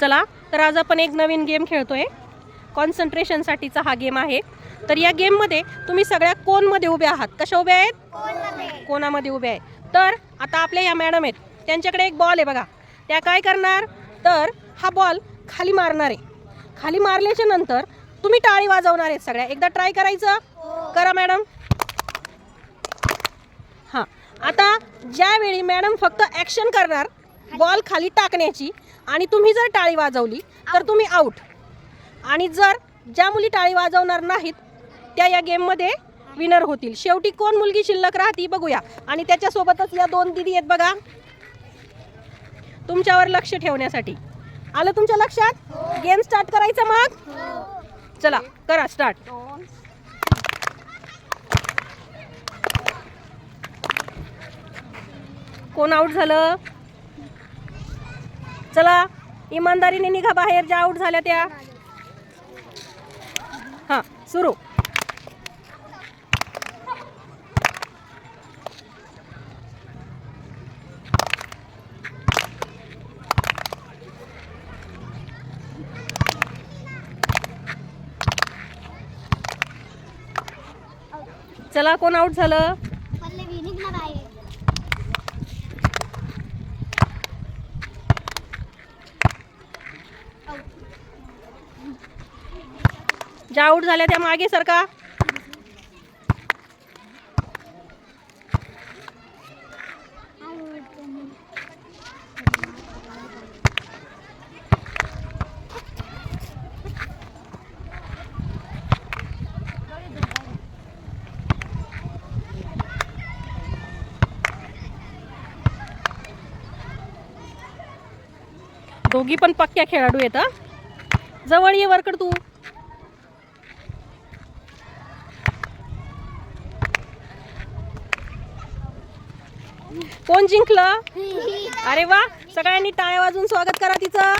चला तर आज आपण एक नवीन गेम खेळतोय. कॉन्सन्ट्रेशनसाठीचा हा गेम आहे. तर या गेममध्ये तुम्ही सगळ्या कोणमध्ये उभे आहात? कशा उभ्या आहेत? कोणामध्ये उभे आहे? तर आता आपल्या या मॅडम आहेत. त्यांच्याकडे एक बॉल आहे बघा. त्या काय करणार? तर हा बॉल खाली मारणार आहे. खाली मारल्याच्या नंतर तुम्ही टाळी वाजवणार आहेत सगळ्या. एकदा ट्राय करायचं? करा मॅडम. हां. आता ज्यावेळी मॅडम फक्त ॲक्शन करणार बॉल खाली टाकण्याची आणि तुम्ही जर टाळी वाजवली तर तुम्ही आऊट आणि जर ज्या मुली टाळी वाजवणार नाहीत त्या या गेममध्ये विनर होतील. शेवटी कोण मुलगी शिल्लक राहती बघूया. आणि त्याच्यासोबतच या दोन दिदी आहेत बघा. तुमच्यावर लक्ष ठेवण्यासाठी. आलं तुमच्या लक्षात? गेम स्टार्ट करायचा मग? चला करा स्टार्ट कोण आऊट झालं? चला इमानदारीने निघा बाहेर ज्या आऊट झाल्या त्या. हां सुरू. चला कोण आऊट झालं? ज्या आऊट झाल्या त्या मागे सरका. दोघी पण पक्क्या खेळाडू आहेत जवळ ये वरकड तू. कोण जिंकलं? अरे वा सगळ्यांनी टाळ्या वाजून स्वागत करा तिचं.